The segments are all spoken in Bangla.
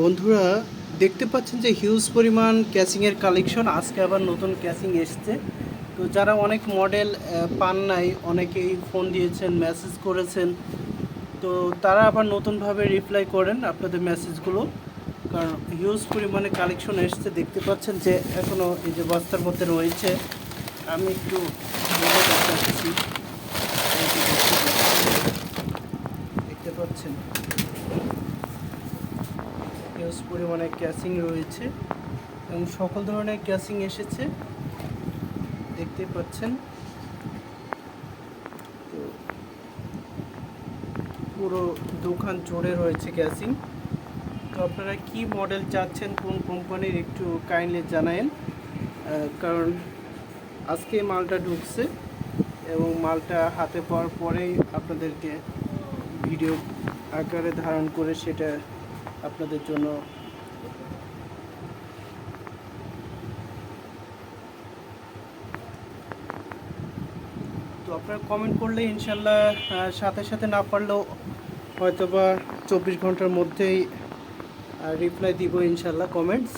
বন্ধুরা, দেখতে পাচ্ছেন যে হিউজ পরিমাণ ক্যাসিংয়ের কালেকশন আজকে আবার নতুন ক্যাসিং এসছে। তো যারা অনেক মডেল পান নাই, অনেকেই ফোন দিয়েছেন মেসেজ করেছেন। তো তারা আবার নতুনভাবে রিপ্লাই করেন আপনাদের মেসেজগুলো কারণ হিউজ পরিমাণে কালেকশন এসছে। দেখতে পাচ্ছেন যে এখনও এই যে বস্তার মধ্যে রয়েছে। আমি একটু বলে দেখাচ্ছি। এই যে দেখতে পাচ্ছেন। দেখতে পাচ্ছেন হিউজ পরিমাণে ক্যাসিং রয়েছে এবং সকল ধরনের ক্যাসিং এসেছে। দেখতে পাচ্ছেন। তো পুরো দোকান জুড়ে রয়েছে ক্যাসিং তো আপনারা কি মডেল চাচ্ছেন, কোন কোম্পানির একটু কাইন্ডলি জানায়েন। কারণ আজকে মালটা ঢুকছে এবং মালটা হাতে পাওয়ার পরেই আপনাদেরকে ভিডিও আকারে ধারণ করে সেটা আপনাদের জন্য। তো আপনারা কমেন্ট করলে ইনশাল্লাহ সাথে সাথে না পারলেও হয়তো বা চব্বিশ ঘণ্টার মধ্যেই রিপ্লাই দিব ইনশাল্লাহ কমেন্টস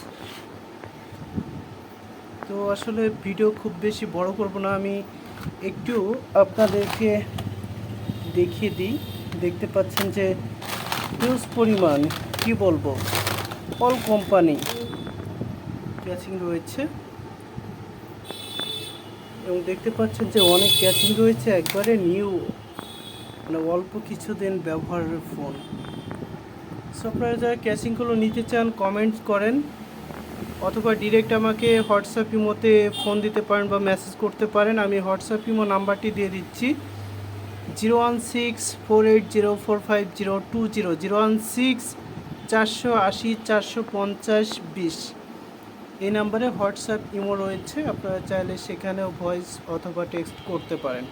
তো আসলে ভিডিও খুব বেশি বড় করব না, আমি একটু আপনাদেরকে দেখিয়ে দিই। দেখতে পাচ্ছেন যে পরিমাণ কি বলব? অল কোম্পানি ক্যাচিং রয়েছে। এবং দেখতে পাচ্ছেন যে অনেক ক্যাচিং রয়েছে। একবারে নিউ মানে অল্প কিছুদিন ব্যবহারের ফোন সো আপনারা যারা ক্যাচিংগুলো নিতে চান কমেন্টস করেন। অথবা ডিরেক্ট আমাকে হোয়াটসঅ্যাপ ইমোতে ফোন দিতে পারেন বা মেসেজ করতে পারেন। আমি হোয়াটসঅ্যাপ ইমো নাম্বারটি দিয়ে দিচ্ছি। Zero one six four eight zero four five zero two zero zero one six চারশো আশি, চারশো পঞ্চাশ, বিশ। এই নাম্বারে হোয়াটসঅ্যাপ, ইমো রয়েছে। আপনারা চাইলে সেখানেও ভয়েস অথবা টেক্সট করতে পারেন।